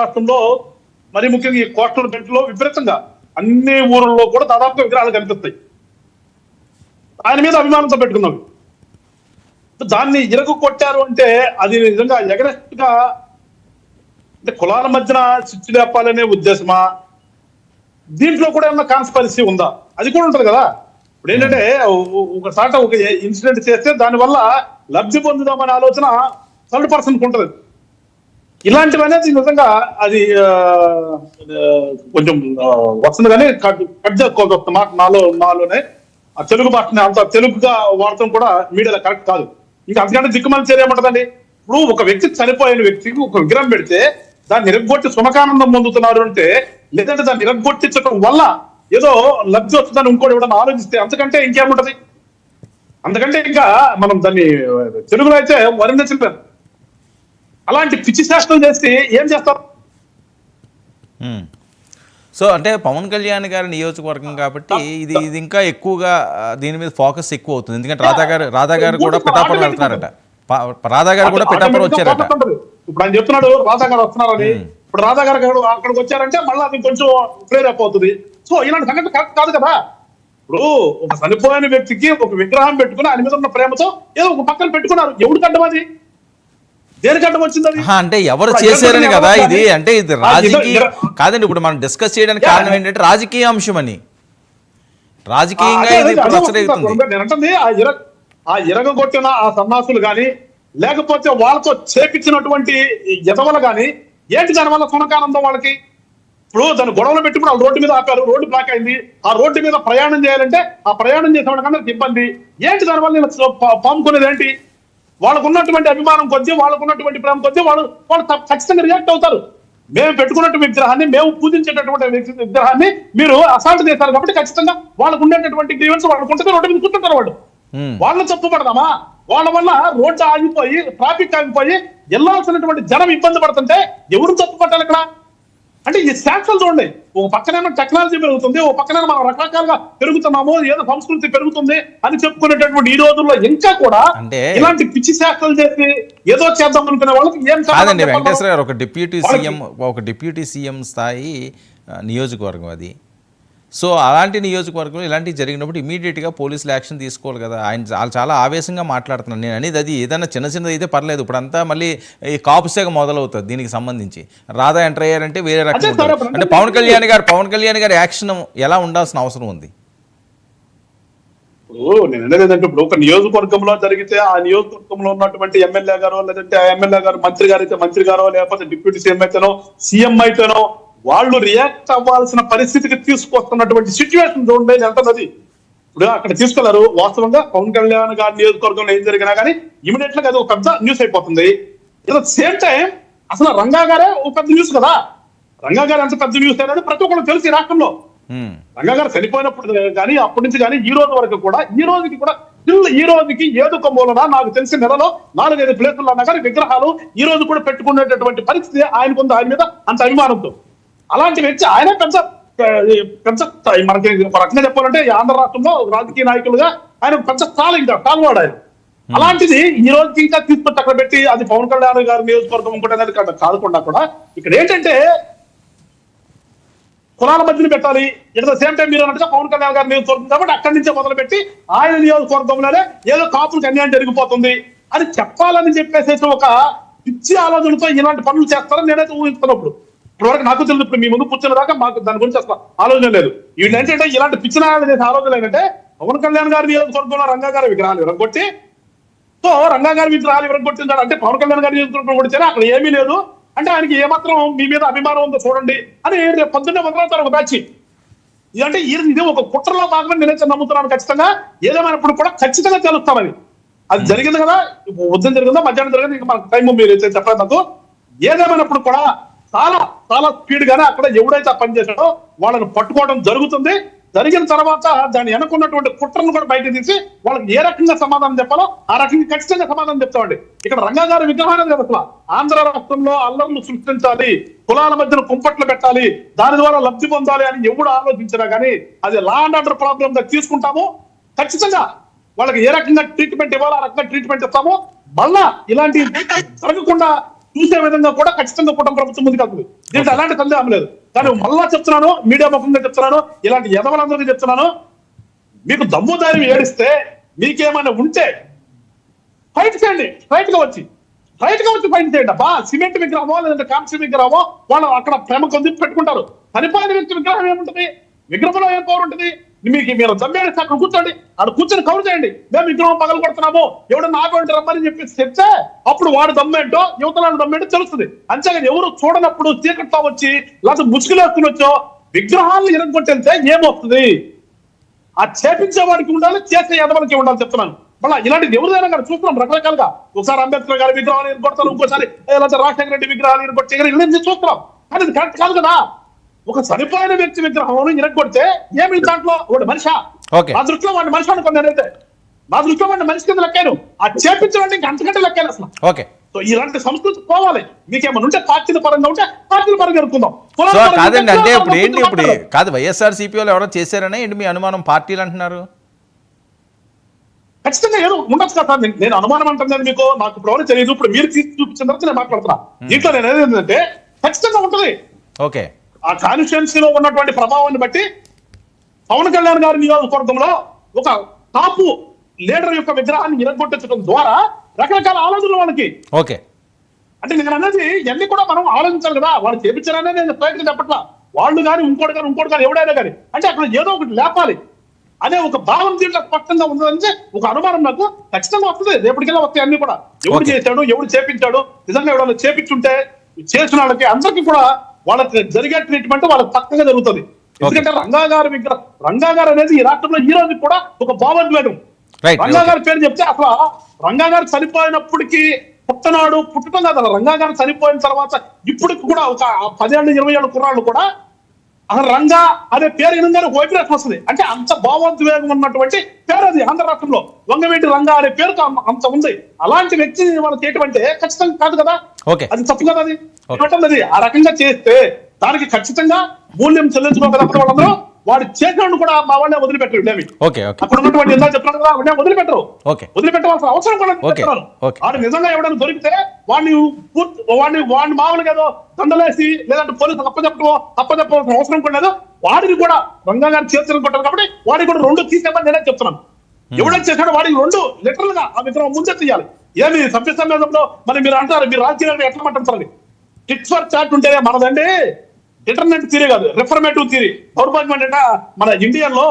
రాష్ట్రంలో మరి ముఖ్యంగా ఈ కోస్టల్ బెల్ట్లో విపరీతంగా అన్ని ఊర్లలో కూడా దాదాపుగా విగ్రహాలు కనిపిస్తాయి. ఆయన మీద అభిమానంతో పెట్టుకున్నాం. దాన్ని ఇరగ కొట్టారు అంటే అది నిజంగా ఎగరెస్ట్గా అంటే కులాల మధ్యన చిచ్చు లేపాలనే ఉద్దేశమా? దీంట్లో కూడా ఏమన్నా కాన్స్పరసీ ఉందా? అది కూడా ఉంటది కదా. ఇప్పుడు ఏంటంటే ఒకసారి ఒక సాట ఒక ఇన్సిడెంట్ చేస్తే దానివల్ల లబ్ధి పొందుదామనే ఆలోచన థర్డ్ పర్సన్ ఉంటది. ఇలాంటివి అనేది నిజంగా అది కొంచెం వస్తుంది కానీ కట్ మాట నాలో నాలోనే ఆ తెలుగు భాషని అంత తెలుగుగా వాడటం కూడా మీడియాలో కరెక్ట్ కాదు. ఇంకా అంతకంటే దిక్కుమాలి చర్య ఏమంటదండి? ఇప్పుడు ఒక వ్యక్తి చనిపోయిన వ్యక్తికి ఒక విగ్రహం పెడితే దాన్ని నిరగొట్టి సుమకానందం పొందుతున్నారు అంటే లేదంటే దాన్ని నిరగొట్టించడం వల్ల ఏదో లబ్ధి వస్తుందని ఇంకోటి ఇవ్వడం ఆలోచిస్తే అంతకంటే ఇంకేముంటది? అందుకంటే ఇంకా మనం దాన్ని తెలుగులో అయితే వర్ణించలేదు అలాంటి పిచ్చి శాస్త్రం చేస్తే ఏం చేస్తారు మ్మ్. సో అంటే పవన్ కళ్యాణ్ గారి నియోజకవర్గం కాబట్టి ఇది ఇది ఇంకా ఎక్కువగా దీని మీద ఫోకస్ ఎక్కువ అవుతుంది. ఎందుకంటే రాధా గారు రాధా గారు కూడా పిఠాపురం వెళ్తున్నారట. రాధా గారు కూడా పిఠాపురం వచ్చారట. ఇప్పుడు ఆయన చెప్తున్నాడు రాధా గారు వస్తున్నారని. ఇప్పుడు రాధా గారు అక్కడ- అక్కడికి వచ్చారంటే మళ్ళీ అది కొంచెం ప్రేరేప్ అవుతుంది. సో ఇలాంటి సంగతి కరెక్ట్ కాదు కదా. ఇప్పుడు ఒక చనిపోయిన వ్యక్తికి ఒక విగ్రహం పెట్టుకుని ఆయన మీద ఉన్న ప్రేమతో ఏదో ఒక పక్కన పెట్టుకున్నారు. ఎవడు కట్టం దేనికి అడ్డం వచ్చింది అంటే ఎవరు చేశారని కదా ఇది. అంటే ఇది రాజకీయ కాదండి ఇప్పుడు మనం డిస్కస్ చేయడానికి కారణం ఏంటంటే రాజకీయ అంశం అని రాజకీయంగా ఇది ఆ ఇర ఆ ఇరగొట్టిన ఆ సన్నాసులు గాని లేకపోతే వాళ్ళతో చేపించినటువంటి ఎదవలు గాని ఏంటి దానివల్ల సునకానందం వాళ్ళకి? ఇప్పుడు దాని గొడవలు పెట్టి కూడా రోడ్డు మీద ఆపారు రోడ్డు బ్లాక్ అయింది. ఆ రోడ్డు మీద ప్రయాణం చేయాలంటే ఆ ప్రయాణం చేసే వాళ్ళకందరికి ఇబ్బంది. ఏంటి దానివల్ల నేను పాముకునేది ఏంటి? వాళ్ళకు ఉన్నటువంటి అభిమానం కొద్దీ వాళ్ళకు ఉన్నటువంటి ప్రేమ కొద్దీ వాళ్ళు వాళ్ళు ఖచ్చితంగా రియాక్ట్ అవుతారు. మేము పెట్టుకున్నటువంటి విగ్రహాన్ని మేము పూజించేటటువంటి విగ్ర- విగ్రహాన్ని మీరు అసాల్ట్ చేశారు కాబట్టి ఖచ్చితంగా వాళ్ళకు ఉండేటటువంటి గ్రీవెన్స్ వాళ్ళకు ఉంటుంది రోడ్డు మీద కూర్చుంటారు వాళ్ళు. వాళ్ళని తప్పు పడదామా? వాళ్ళ వల్ల రోడ్డు ఆగిపోయి ట్రాఫిక్ ఆగిపోయి వెళ్ళాల్సినటువంటి జనం ఇబ్బంది పడుతుంటే ఎవరు తప్పు పట్టాలి ఇక్కడ? అంటే ఈ శాస్త్రాలు చూడండి. ఒక పక్కనేమో టెక్నాలజీ పెరుగుతుంది ఒక పక్కన మనం రకరకాలుగా పెరుగుతున్నాము ఏదో సంస్కృతి పెరుగుతుంది అని చెప్పుకునేటటువంటి ఈ రోజుల్లో ఇంకా కూడా అంటే- ఇలాంటి పిచ్చి శాస్త్రాలు చేసి ఏదో చేద్దాం అనుకునే వాళ్ళకి ఏం కాదండి? వెంకటేశ్వర గారు ఒక డిప్యూటీ సీఎం ఒక డిప్యూటీ సీఎం స్థాయి నియోజకవర్గం అది సో అలాంటి నియోజకవర్గంలో ఇలాంటివి జరిగినప్పుడు ఇమీడియట్గా పోలీసులు యాక్షన్ తీసుకోవాలి కదా. ఆయన చాలా చాలా ఆవేశంగా మాట్లాడుతున్నాను నేను అనేది అది ఏదైనా చిన్న చిన్నది అయితే పర్లేదు. ఇప్పుడు అంతా మళ్ళీ ఈ కాపు సేగ మొదలవుతుంది దీనికి సంబంధించి. రాధా ఎంటర్ అయ్యారంటే వేరే రకం అంటే పవన్ కళ్యాణ్ గారు పవన్ కళ్యాణ్ గారి యాక్షన్ ఎలా ఉండాల్సిన అవసరం ఉంది? ఇప్పుడు నేను అనేది ఏంటంటే ఇప్పుడు ఒక నియోజకవర్గంలో జరిగితే ఆ నియోజకవర్గంలో ఉన్నటువంటి ఎమ్మెల్యే గారో లేదంటే ఆ ఎమ్మెల్యే గారు మంత్రి గారు అయితే మంత్రి గారో లేకపోతే డిప్యూటీ సీఎం అయితేనో సీఎం అయితేనో వాళ్ళు రియాక్ట్ అవ్వాల్సిన పరిస్థితికి తీసుకొస్తున్నటువంటి సిచ్యువేషన్ చూడండి ఎంత అది ఇప్పుడు అక్కడ తీసుకెళ్ళారు వాస్తవంగా పవన్ కళ్యాణ్ గారి నియోజకవర్గంలో ఏం జరిగినా కానీ ఇమీడియట్గా అది ఒక పెద్ద న్యూస్ అయిపోతుంది. సేమ్ టైం అసలు రంగా గారే ఒక పెద్ద న్యూస్ కదా. రంగా గారు ఎంత పెద్ద న్యూస్ అనేది ప్రతి ఒక్కరు తెలుసు ఈ రాష్ట్రంలో. రంగా గారు చనిపోయినప్పుడు కానీ అప్పటి నుంచి కానీ ఈ రోజు వరకు కూడా ఈ రోజుకి కూడా ఈ రోజుకి ఏదో ఒక మూలన నాకు తెలిసి నెలలో నాలుగైదు ప్లేసుల్లో అన్నా కానీ విగ్రహాలు ఈ రోజు కూడా పెట్టుకునేటటువంటి పరిస్థితి ఆయనకు ఉంది ఆయన మీద అంత అభిమానంతో. అలాంటి వ్యక్తి ఆయన పెద్ద పెద్ద మనకి రకంగా చెప్పాలంటే ఆంధ్ర రాష్ట్రంలో రాజకీయ నాయకులుగా ఆయన పెద్ద స్థాయి ఇంకా తాల్వాడు ఆయన. అలాంటిది ఈ రోజుకి ఇంకా తీసుకొచ్చి అక్కడ పెట్టి అది పవన్ కళ్యాణ్ గారి నియోజకవర్గం ఇంకోటి అనేది కాకుండా కూడా ఇక్కడ ఏంటంటే కులాల మధ్యన పెట్టాలి ద సేమ్ టైం మీరు అన్నట్టుగా పవన్ కళ్యాణ్ గారి నియోజకవర్గం కాబట్టి అక్కడి నుంచే మొదలు పెట్టి ఆయన నియోజకవర్గంలోనే ఏదో కాపులకు అన్యాయం జరిగిపోతుంది. అని చెప్పాలని చెప్పేసేసి ఒక పిచ్చి ఆలోచనతో ఇలాంటి పనులు చేస్తారని నేనైతే ఊహిస్తున్నప్పుడు. ఇప్పుడు వరకు నాకు తెలియదు ఇప్పుడు మీ ముందు కూర్చున్న దాకా మాకు దాని గురించి అసలు ఆలోచన లేదు. వీళ్ళు ఏంటంటే ఇలాంటి పిచ్చిన చేసే ఆలోచన ఏంటంటే పవన్ కళ్యాణ్ గారి నియోజకవర్గంలో రంగా గారి విగ్రహాలు విరగొట్టి సో రంగా గారి విగ్రహాలు విరగొట్టించాడు అంటే పవన్ కళ్యాణ్ గారి నియోజకవర్గం కొడితేనే అక్కడ ఏమీ లేదు. అంటే ఆయనకి ఏమాత్రం మీ మీద అభిమానం ఉందో చూడండి. అని రేపు పొద్దున్నే మొదలవుతారు ఒక బ్యాచ్. ఇదంటే ఇది ఇది ఒక కుట్రలో భాగమని నేనైతే నమ్ముతున్నాను ఖచ్చితంగా. ఏదేమైనప్పుడు కూడా ఖచ్చితంగా తెలుస్తామని అది జరిగింది కదా ఉదయం జరిగిందా మధ్యాహ్నం జరిగింది ఇంకా మనకు టైం మీరు అయితే చెప్పలేదు నాకు ఏదేమైనప్పుడు కూడా చాలా చాలా స్పీడ్ గానే అక్కడ ఎవడైతే పని చేశాడో వాళ్ళని పట్టుకోవడం జరుగుతుంది. జరిగిన తర్వాత దాన్ని వెనుకున్నటువంటి కుట్రను కూడా బయట తీసి వాళ్ళకి ఏ రకంగా సమాధానం చెప్పాలో ఆ రకంగా ఖచ్చితంగా సమాధానం చెప్తామండి. ఇక్కడ రంగా గారి విగ్రహాన్ని లేదు అసలు. ఆంధ్ర రాష్ట్రంలో అల్లర్లు సృష్టించాలి కులాల మధ్యన కుంపట్లు పెట్టాలి దాని ద్వారా లబ్ధి పొందాలి అని ఎవడు ఆలోచించినా కానీ అది లా అండ్ ఆర్డర్ ప్రాబ్లం గా తీసుకుంటాము. ఖచ్చితంగా వాళ్ళకి ఏ రకంగా ట్రీట్మెంట్ ఇవ్వాలో ఆ రకంగా ట్రీట్మెంట్ ఇస్తాము. మళ్ళా ఇలాంటి జరగకుండా చూసే విధంగా కూడా ఖచ్చితంగా కుటుంబ ప్రభుత్వం ముందుకు వెళ్తుంది. దీంట్లో ఎలాంటి సందేహం లేదు. కానీ మళ్ళా చెప్తున్నాను మీడియా ముఖంగా చెప్తున్నాను ఇలాంటి ఎదవలందరికీ చెప్తున్నాను. మీకు దమ్ము ధైర్యం ఏడిస్తే మీకేమైనా ఉంటే ఫైట్ చేయండి. ఫైట్గా వచ్చి. ఫైట్గా వచ్చి ఫైట్ చేయండి. అబ్బా సిమెంట్ విగ్రహమో లేదంటే కాంస్య విగ్రహమో వాళ్ళు అక్కడ ప్రేమ కొంది పెట్టుకుంటారు. వ్యక్తి విగ్రహం ఏముంటుంది? విగ్రహంలో ఏం పవర్ ఉంటుంది? మీకు మీరు దమ్మేస్తే అక్కడ కూర్చోండి. అక్కడ కూర్చొని కవర్ చేయండి. మేము విగ్రహం పగలు కొడుతున్నాము. ఎవడు నాటువంటి రమ్మని చెప్పేసి చెప్తే అప్పుడు వాడు దమ్మేంటో యువతల దమ్మేంటో తెలుస్తుంది. అంతేగాని ఎవరు చూడనప్పుడు చీకట్లో వచ్చి లేకపోతే ముసుగులు వచ్చో విగ్రహాలను ఇరగొట్టెళ్తే ఏమవుతుంది ఆ చేపించే వాడికి ఉండాలి చేసే యదవానికి ఉండాలి చెప్తున్నాను. మళ్ళీ ఇలాంటిది ఎవరిదైనా కానీ చూస్తున్నాం రకరకాలుగా. ఒకసారి అంబేద్కర్ గారి విగ్రహాలు ఎరగొడతారు ఇంకోసారి లేకపోతే రాజశేఖర రెడ్డి విగ్రహాలు ఎరగొట్టే ఇలాంటి చూస్తున్నాం. కానీ ఇది కరెక్ట్ కాదు కదా. ఒక చనిపోయిన వ్యక్తి విగ్రహం ఇరగొడితే ఏమి దాంట్లో? వాడు మనిషా. ఓకే. నా దృష్టిలో వాడిని మనిషి అనుకున్నాను నేనైతే నా దృష్టిలో వాడిని మనిషి కింద లెక్కాను? ఆ చేపించడం ఇంకా అంతకంటే లెక్కాను అసలు. ఓకే. సో ఇలాంటి సంస్కృతి పోవాలి. మీకేమైనా ఉంటే పార్టీల పరంగా ఉంటే పార్టీల పరంగా కాదండి అంటే ఇప్పుడు ఏంటి ఇప్పుడు కాదు వైఎస్ఆర్ సిపిఓలు ఎవరో చేశారనే ఏంటి మీ అనుమానం? పార్టీలు అంటున్నారు. ఖచ్చితంగా ఏదో ఉండొచ్చు కదా. సార్. నేను- అనుమానం అంటున్నాను మీకు. నాకు ఇప్పుడు ఎవరు తెలియదు. ఇప్పుడు మీరు తీసి చూపించిన తర్వాత నేను మాట్లాడుతున్నా. దీంట్లో నేను ఏది ఏంటంటే ఖచ్చితంగా ఉంటది. ఓకే. ఆ కాన్స్టిట్యున్సీలో ఉన్నటువంటి ప్రభావాన్ని బట్టి పవన్ కళ్యాణ్ గారి నియోజకవర్గంలో ఒక టాపు లీడర్ యొక్క విగ్రహాన్ని ఇరగొట్టించడం ద్వారా రకరకాల ఆలోచనలు వాళ్ళకి. ఓకే. అంటే నేను అనేది ఇవన్నీ కూడా మనం ఆలోచించాలి కదా. వాళ్ళు చేపించారనే నేను ప్రయత్నం చెప్పట్లా. వాళ్ళు కానీ ఇంకోటి కానీ ఇంకోటి కానీ ఎవడైనా కానీ అంటే అక్కడ ఏదో ఒకటి లేపాలి. అనే ఒక భావన దీంట్లో స్పష్టంగా ఉందని ఒక అనుమానం నాకు ఖచ్చితంగా వస్తుంది. రేపటికెళ్ళా వస్తాయి అన్ని కూడా. ఎవడు. చేశాడు ఎవడు చేపించాడు నిజంగా ఎవడన్నా చేపించుంటే చేసిన వాళ్ళకి అందరికీ కూడా వాళ్ళకి జరిగే ట్రీట్మెంట్ వాళ్ళకి పక్కగా జరుగుతుంది. ఎందుకంటే రంగా గారి విగ్రహం రంగా గారు అనేది ఈ రాష్ట్రంలో ఈ రోజు కూడా ఒక భావోద్వేగం రైట్ రంగా గారి పేరు చెప్తే అసలు రంగా గారు చనిపోయినప్పటికీ పుట్టనాడు పుట్టడం కాదు అలా రంగా గారు చనిపోయిన తర్వాత ఇప్పటికి కూడా ఒక పదేళ్ళు ఇరవై ఏళ్ళు కుర్రాళ్ళు కూడా అసలు రంగా అనే పేరు వినగానే వైబ్రేషన్ వస్తుంది. అంటే అంత భావోద్వేగం ఉన్నటువంటి పేరు అది ఆంధ్ర రాష్ట్రంలో. వంగవేటి రంగా అనే పేరుతో అం- అంత ఉంది. అలాంటి వ్యక్తిని మనం చేయటం అంటే ఖచ్చితంగా కాదు కదా? అది తప్పు కదా అది? అది? ఆ రకంగా చేస్తే దానికి ఖచ్చితంగా మూల్యం చెల్లించుకోగల వాళ్ళందరూ వాడు చేసినట్టు కూడా మా వాళ్ళని వదిలిపెట్టరు ఓకే అక్కడ ఉన్నటువంటి ఎంత చెప్తున్నాడు కదా వాడిని వదిలిపెట్టరు. ఓకే. వదిలిపెట్టవలసిన అవసరం కూడా. వాడు నిజంగా ఎవడైనా దొరికితే వాడిని వాడిని వాడిని మామూలుగా ఏదో దండలేసి లేదంటే పోలీసులు అప్పచెప్పటమో అప్పచెప్పవలసిన అవసరం కూడా లేదు. వాడిని కూడా రంగా గారి చేతులు కొట్టారు కాబట్టి వాడిని కూడా రెండు తీసేమని నేనే చెప్తున్నాను. ఎవడైతే చేశాడో వాడికి రెండు లిటరల్గా ఆ విగ్రహం ముందే తీయాలి. ఏమి సభ్య సమాజంలో మరి మీరు అంటారు మీరు రాజకీయాలు ఎట్లా మాట్లాడతారని? టిట్ ఫర్ చాట్ ఉంటే మనదండి. ఇంటర్నెట్ థియరీ కాదు రిఫర్మేటివ్ థియరీ. దౌర్భాగ్యం అంటే మన ఇండియన్లో